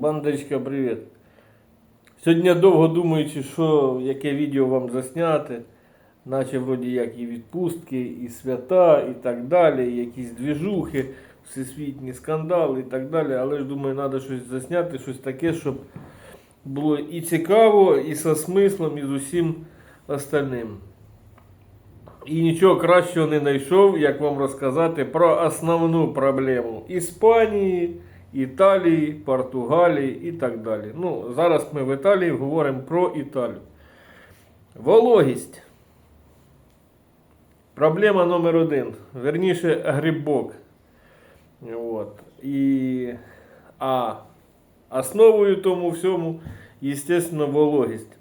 Бандочка, привіт. Сьогодні довго думаючи, що яке відео вам засняти, наче вроді як і відпустки, і свята, і так далі, і якісь двіжухи, всесвітні скандали і так далі. Але ж думаю, треба щось засняти, щось таке, щоб було і цікаво, і со смислом, і з усім остальним. І нічого кращого не знайшов, як вам розказати про основну проблему Іспанії, Італії, Португалії і так далі. Ну, зараз ми в Італії говоримо про Італію. Вологість. Проблема номер один. Верніше, грибок. От. І, а основою тому всьому, естественно, вологість.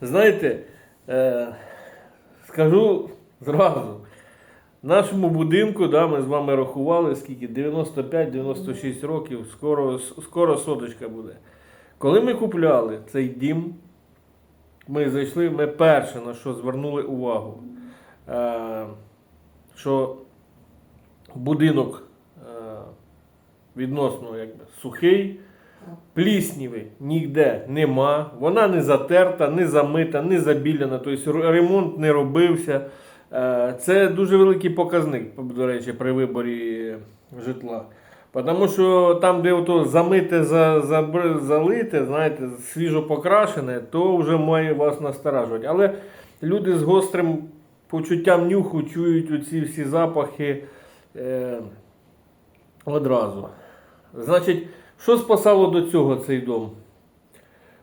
Знаєте, е, скажу зразу. В нашому будинку, да, ми з вами рахували, скільки 95-96 років, скоро, скоро соточка буде. Коли ми купляли цей дім, ми зайшли, ми перше на що звернули увагу, е, що будинок е, відносно якби, сухий, плісніви ніде нема, вона не затерта, не замита, не забіляна, тобто ремонт не робився. Е, Це дуже великий показник, до речі, при виборі житла. Тому що там, де ото замите, залите, знаєте, свіжо покрашене, то вже має вас насторажувати. Але люди з гострим почуттям нюху чують оці всі запахи е, одразу. Значить, що спасало до цього цей дом?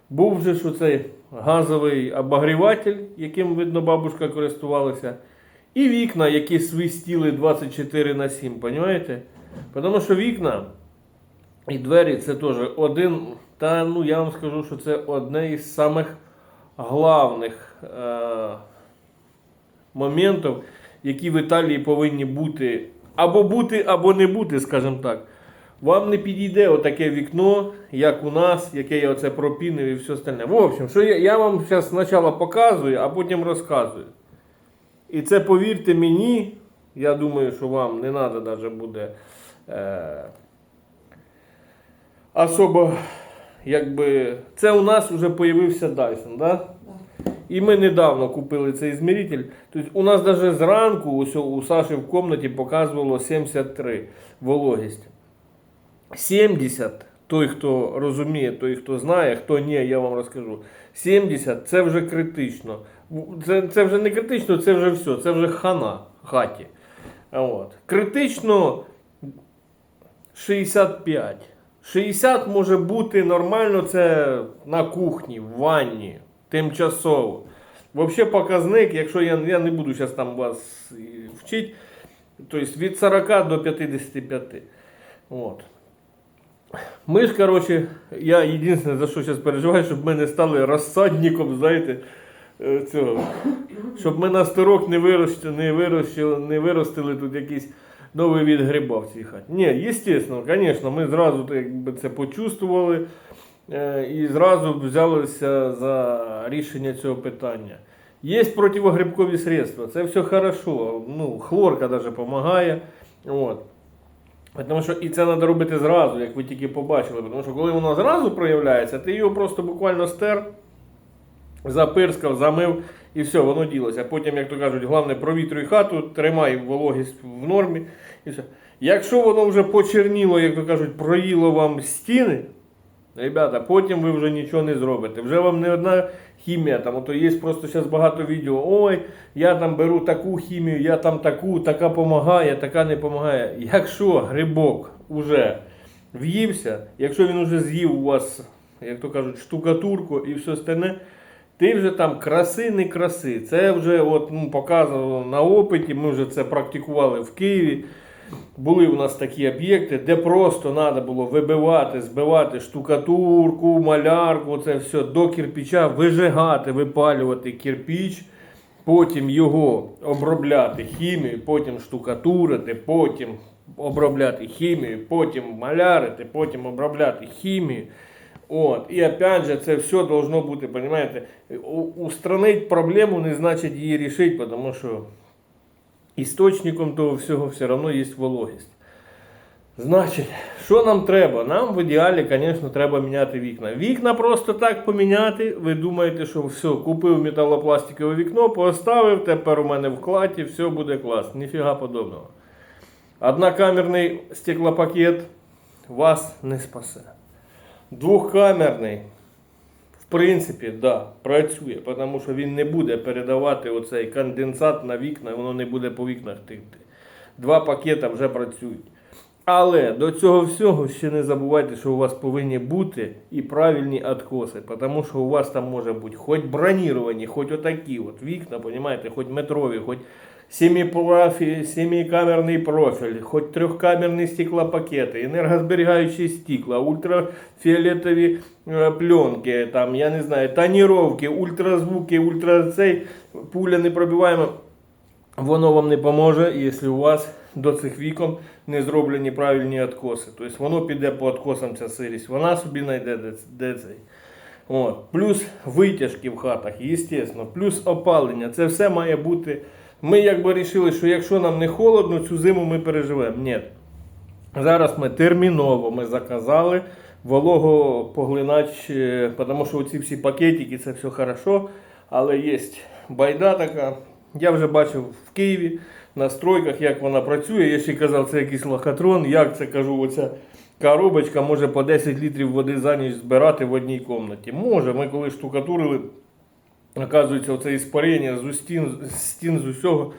Був же ж оцей газовий обогріватель, яким, видно, бабушка користувалася, і вікна, які свистіли 24 на 7, розумієте? Тому що вікна і двері це теж один, та ну я вам скажу, що це одне із самих главних е- моментів, які в Італії повинні бути або бути, або не бути, скажімо так. Вам не підійде отаке вікно, як у нас, яке я оце пропінив і все остальне. В общем, що я, я вам зараз спочатку показую, а потім розказую. І це повірте мені, я думаю, що вам не треба навіть буде е, особо, якби. Це у нас вже з'явився Dyson, да? І ми недавно купили цей зміритель. Тобто у нас навіть зранку ось у Саші в кімнаті показувало 73 вологість. 70, той, хто розуміє, той, хто знає, хто ні, я вам розкажу. 70 це вже критично. Це, це вже не критично, це вже все, це вже хана хаті. От. Критично 65. 60 може бути нормально, це на кухні, в ванні, тимчасово. Взагалі показник, якщо я, я не буду зараз там вас і вчити, тобто від 40 до 55. От. Ми ж, коротше, я єдине, за що зараз переживаю, щоб ми не стали розсадником, знаєте, е, цього. Щоб ми на сторок не виростили, не виростили, не виростили тут якийсь новий від гриба в цій хаті. Ні, звісно, звісно, ми зразу якби, це почувствували е, і зразу взялися за рішення цього питання. Є противогрибкові средства, це все хорошо. Ну, хлорка навіть допомагає. От. Тому що і це треба робити зразу, як ви тільки побачили. Тому що коли воно зразу проявляється, ти його просто буквально стер, запирскав, замив і все, воно ділося. Потім, як то кажуть, головне провітрюй хату, тримай вологість в нормі. І все. Якщо воно вже почерніло, як то кажуть, проїло вам стіни, ребята, потім ви вже нічого не зробите. Вже вам не одна хімія. Там, ото є просто зараз багато відео. Ой, я там беру таку хімію, я там таку, така допомагає, така не допомагає. Якщо грибок уже в'ївся, якщо він вже з'їв у вас, як то кажуть, штукатурку і все остальне, ти вже там краси, не краси. Це вже от, ну, показано на опиті, ми вже це практикували в Києві. Були у нас такі об'єкти, де просто треба було вибивати, збивати штукатурку, малярку, це все до кирпича, вижигати, випалювати кирпіч, потім його обробляти хімією, потім штукатурити, потім обробляти хімією, потім малярити, потім обробляти хімією. От. І опять же, це все должно бути, понимаєте, у- устранить проблему не значить її рішити, тому що істочником того всього все одно є вологість. Значить, що нам треба? Нам в ідеалі, звісно, треба міняти вікна. Вікна просто так поміняти. Ви думаєте, що все, купив металопластикове вікно, поставив, тепер у мене в клаті, все буде клас. Ніфіга подобного. Однокамерний стеклопакет вас не спасе. Двохкамерний, в принципі, да, працює, тому що він не буде передавати оцей конденсат на вікна, воно не буде по вікнах текти. Два пакета вже працюють. Але до цього всього ще не забувайте, що у вас повинні бути і правильні откоси, тому що у вас там може бути хоч броніровані, хоч отакі от вікна, понімаєте, хоч метрові, хоч семикамерний профіль, хоч трьохкамерні стеклопакети, енергозберігаючі стекла, ультрафіолетові е, пленки, там, я не знаю, тоніровки, ультразвуки, ультра пуля непробиваема. Воно вам не поможе, якщо у вас до цих вікон не зроблені правильні откоси. Тобто воно піде по откосам ця сирість, вона собі знайде де, де цей. От. Плюс витяжки в хатах, звісно, плюс опалення. Це все має бути. Ми якби вирішили, що якщо нам не холодно, цю зиму ми переживемо. Ні. Зараз ми терміново ми заказали вологопоглинач, е, тому що оці всі пакетики, це все хорошо, але є байда така. Я вже бачив в Києві на стройках, як вона працює. Я ще казав, це якийсь лохотрон. Як це кажу, оця коробочка може по 10 літрів води за ніч збирати в одній кімнаті. Може, ми коли штукатурили, оказується, оце іспарення з стін, з стін з усього.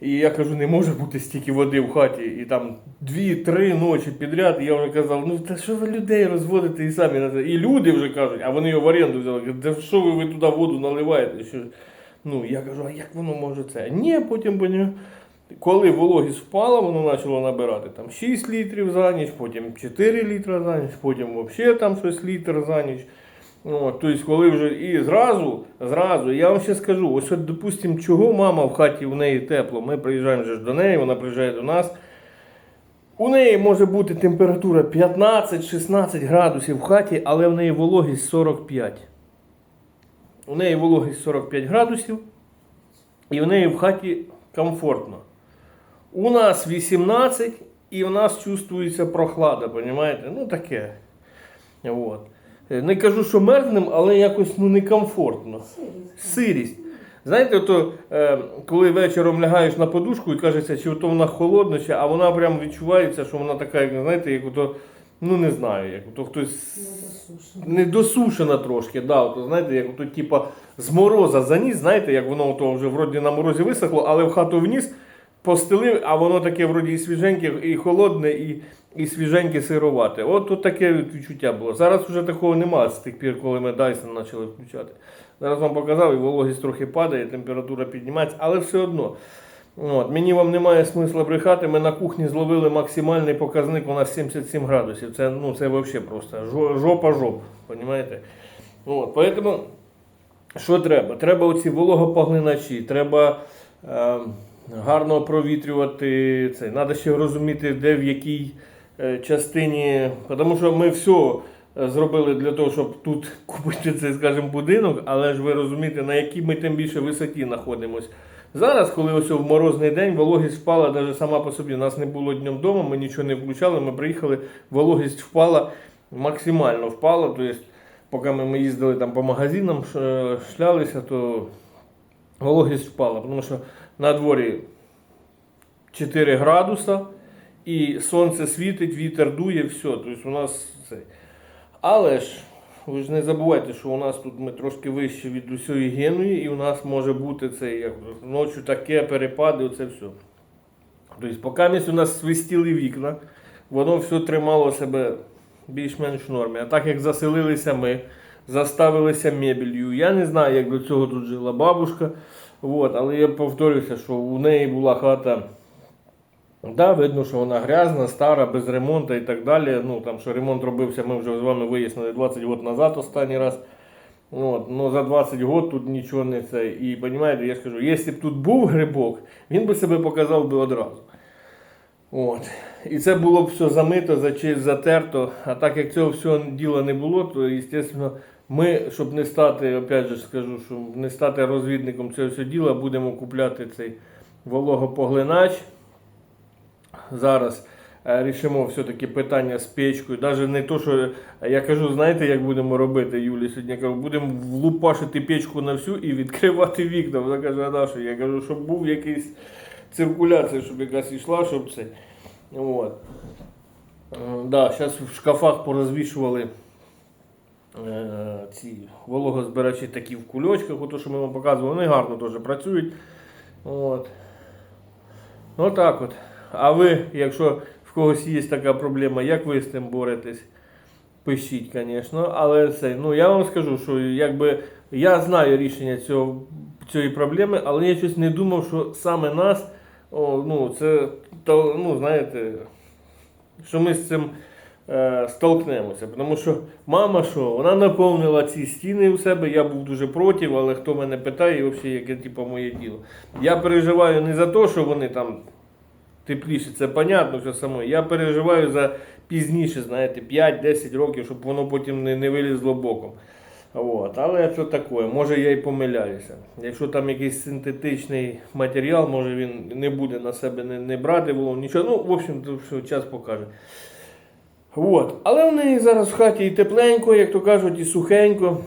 І я кажу, не може бути стільки води в хаті. І там дві-три ночі підряд. І я вже казав, ну та що ви людей розводите і самі на це. І люди вже кажуть, а вони його в оренду взяли. Кажуть, що ви, ви туди воду наливаєте? Що? Ну, я кажу, а як воно може це? Ні, потім понімаю. Коли вологість впала, воно почало набирати там 6 літрів за ніч, потім 4 літри за ніч, потім взагалі там щось літр за ніч. От, тобто, коли вже і зразу, зразу, я вам ще скажу, ось от, допустимо, чого мама в хаті в неї тепло. Ми приїжджаємо вже до неї, вона приїжджає до нас. У неї може бути температура 15-16 градусів в хаті, але в неї вологість 45. У неї вологість 45 градусів, і в неї в хаті комфортно. У нас 18, і в нас чувствується прохлада, розумієте? Ну таке. От. Е, Не кажу, що мерзнем, але якось ну, некомфортно. Сирість. Знаєте, ото, е, коли вечором лягаєш на подушку і кажеться, чи ото вона холодна, чи, а вона прям відчувається, що вона така, як, знаєте, як ото, ну не знаю, як ото хтось недосушена трошки, да, ото, знаєте, як ото, типа, з мороза заніс, знаєте, як воно ото вже вроді на морозі висохло, але в хату вніс, постелив, а воно таке вроді і свіженьке, і холодне, і, і свіженьке сирувате. От тут таке відчуття було. Зараз вже такого немає з тих пір, коли ми Dyson почали включати. Зараз вам показав, і вологість трохи падає, температура піднімається, але все одно. От, мені вам немає смисла брехати. Ми на кухні зловили максимальний показник, у нас 77 градусів. Це, ну, це взагалі просто жо- жопа жоп. Понимаєте? От, поэтому, що треба? Треба оці вологопоглиначі, треба е, гарно провітрювати це. Треба ще розуміти, де в якій частині. Тому що ми все е, зробили для того, щоб тут купити цей, скажімо, будинок, але ж ви розумієте, на якій ми тим більше висоті знаходимося. Зараз, коли ось в морозний день, вологість впала навіть сама по собі. Нас не було днем вдома, ми нічого не включали, ми приїхали, вологість впала, максимально впала. Тобто, поки ми, їздили там по магазинам, шлялися, то вологість впала, тому що на дворі 4 градуса, і сонце світить, вітер дує, все. Тобто у нас це. Але ж ви ж не забувайте, що у нас тут ми трошки вище від усієї геної, і у нас може бути це як ночі таке перепади, оце все. Тобто, поки місць у нас свистіли вікна, воно все тримало себе більш-менш в нормі. А так як заселилися ми, заставилися мебелью. Я не знаю, як до цього тут жила бабушка. От, але я повторюся, що у неї була хата. Да, видно, що вона грязна, стара, без ремонту і так далі. Ну, там, що ремонт робився, ми вже з вами вияснили 20 років назад останній раз. От, ну, за 20 років тут нічого не це. І розумієте, я ж кажу, якщо б тут був грибок, він би себе показав би одразу. От. І це було б все замито, затерто. А так як цього всього діла не було, то, звісно, ми, щоб не стати, опять же скажу, щоб не стати розвідником цього всього діла, будемо купляти цей вологопоглинач. Зараз е, рішимо все-таки питання з печкою. Навіть не то, що я кажу, знаєте, як будемо робити, Юлі, сьогодні кажу, будемо влупашити печку на всю і відкривати вікна. Вона каже, а? Я кажу, щоб був якийсь циркуляція, щоб якась йшла, щоб це. От. Е, Да, зараз в шкафах порозвішували е, ці вологозбирачі такі в кульочках, ото, що ми вам показували, вони гарно теж працюють. От. Ну так от. А ви, якщо в когось є така проблема, як ви з тим боретесь? Пишіть, звісно. Але це, ну я вам скажу, що якби я знаю рішення цього, цієї проблеми, але я щось не думав, що саме нас, о, ну, це, то, ну, знаєте, що ми з цим е, столкнемося. Тому що мама що, вона наповнила ці стіни у себе, я був дуже проти, але хто мене питає, і взагалі, яке типу, моє діло. Я переживаю не за те, що вони там тепліше, це понятно, що саме. Я переживаю за пізніше, знаєте, 5-10 років, щоб воно потім не, не вилізло боком. От. Але це таке, може я і помиляюся. Якщо там якийсь синтетичний матеріал, може він не буде на себе не, не брати, було нічого. Ну, в общем, то все, час покаже. От. Але в неї зараз в хаті і тепленько, як то кажуть, і сухенько.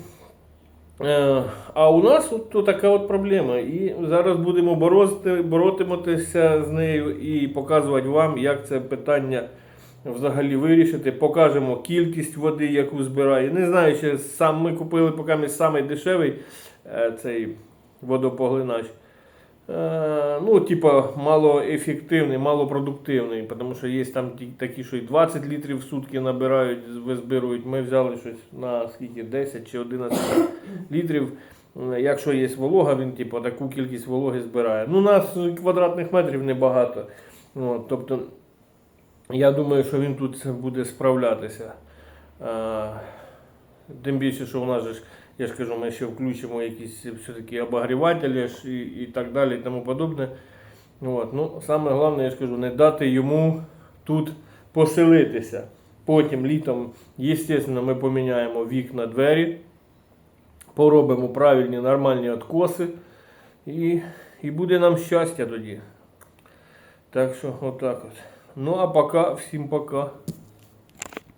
Е, А у нас от, така от проблема. І зараз будемо борoti, боротиматися з нею і показувати вам, як це питання взагалі вирішити. Покажемо кількість води, яку збирає. Не знаю, чи сам ми купили поки ми самий дешевий е, цей водопоглинач. Е, Ну, типа, малоефективний, малопродуктивний, тому що є там такі, що і 20 літрів в сутки набирають, визбирують. Ми взяли щось на скільки 10 чи 11 літрів. Е, Якщо є волога, він типу, таку кількість вологи збирає. Ну, у нас квадратних метрів небагато. От, тобто, я думаю, що він тут буде справлятися. Е, Тим більше, що у нас же я ж кажу, ми ще включимо якісь все-таки обогрівателі і, і так далі, і тому подобне. От. Ну, саме головне, я ж кажу, не дати йому тут поселитися. Потім літом, звісно, ми поміняємо вікна, двері, поробимо правильні нормальні откоси і, і буде нам щастя тоді. Так що, отак от. Ну а пока, всім пока.